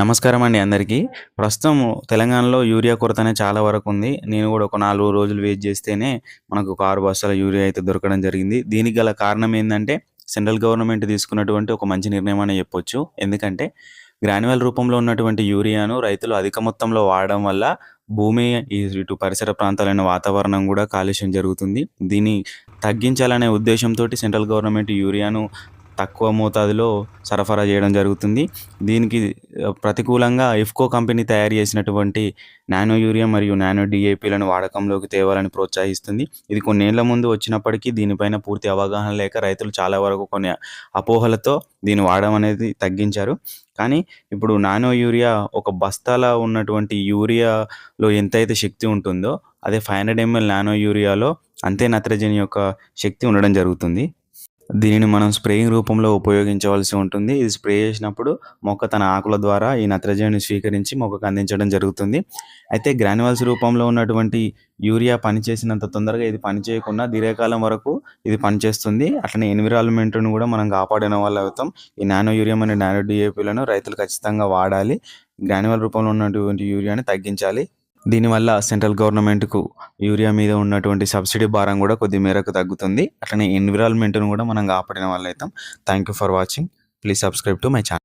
నమస్కారం అండి అందరికీ. ప్రస్తుతం తెలంగాణలో యూరియా కొరత అనేది చాలా వరకు ఉంది. నేను కూడా ఒక నాలుగు రోజులు వెయిట్ చేస్తేనే మనకు ఒక ఆరు బస్తాల యూరియా అయితే దొరకడం జరిగింది. దీనికి గల కారణం ఏంటంటే సెంట్రల్ గవర్నమెంట్ తీసుకున్నటువంటి ఒక మంచి నిర్ణయం అని చెప్పొచ్చు. ఎందుకంటే గ్రాన్యువల్ రూపంలో ఉన్నటువంటి యూరియాను రైతులు అధిక మొత్తంలో వాడడం వల్ల భూమి ఇటు పరిసర ప్రాంతాలైన వాతావరణం కూడా కాలుష్యం జరుగుతుంది. దీన్ని తగ్గించాలనే ఉద్దేశంతో సెంట్రల్ గవర్నమెంట్ యూరియాను తక్కువ మోతాదులో సరఫరా చేయడం జరుగుతుంది. దీనికి ప్రతికూలంగా ఇఫ్కో కంపెనీ తయారు చేసినటువంటి నానో యూరియా మరియు నానో డిఏపీలను వాడకంలోకి తేవాలని ప్రోత్సహిస్తుంది. ఇది కొన్నేళ్ళ ముందు వచ్చినప్పటికీ దీనిపైన పూర్తి అవగాహన లేక రైతులు చాలా వరకు కొన్ని అపోహలతో దీన్ని వాడడం అనేది తగ్గించారు. కానీ ఇప్పుడు నానో యూరియా ఒక బస్తాల ఉన్నటువంటి యూరియాలో ఎంతైతే శక్తి ఉంటుందో అదే ఫైవ్ హండ్రెడ్ ఎంఎల్ నానో యూరియాలో అంతే నత్రజని యొక్క శక్తి ఉండడం జరుగుతుంది. దీనిని మనం స్ప్రేయింగ్ రూపంలో ఉపయోగించవలసి ఉంటుంది. ఇది స్ప్రే చేసినప్పుడు మొక్క తన ఆకుల ద్వారా ఈ నత్రజనిని స్వీకరించి మొక్కకు అందించడం జరుగుతుంది. అయితే గ్రాన్యువల్స్ రూపంలో ఉన్నటువంటి యూరియా పనిచేసినంత తొందరగా ఇది పనిచేయకుండా దీర్ఘకాలం వరకు ఇది పనిచేస్తుంది. అట్లనే ఎన్విరాన్మెంట్ను కూడా మనం కాపాడిన వాళ్ళు అవుతాం. ఈ నానో యూరియా మరియు నానో డిఏపీలను రైతులు ఖచ్చితంగా వాడాలి. గ్రాన్యువల్ రూపంలో ఉన్నటువంటి యూరియాని తగ్గించాలి. దీనివల్ల సెంట్రల్ గవర్నమెంట్కు యూరియా మీద ఉన్నటువంటి సబ్సిడీ భారం కూడా కొద్ది మేరకు తగ్గుతుంది. అట్లనే ఎన్విరాన్మెంట్ను కూడా మనం కాపాడిన వాళ్ళు అవుతాం thank you for watching. Please subscribe to my channel.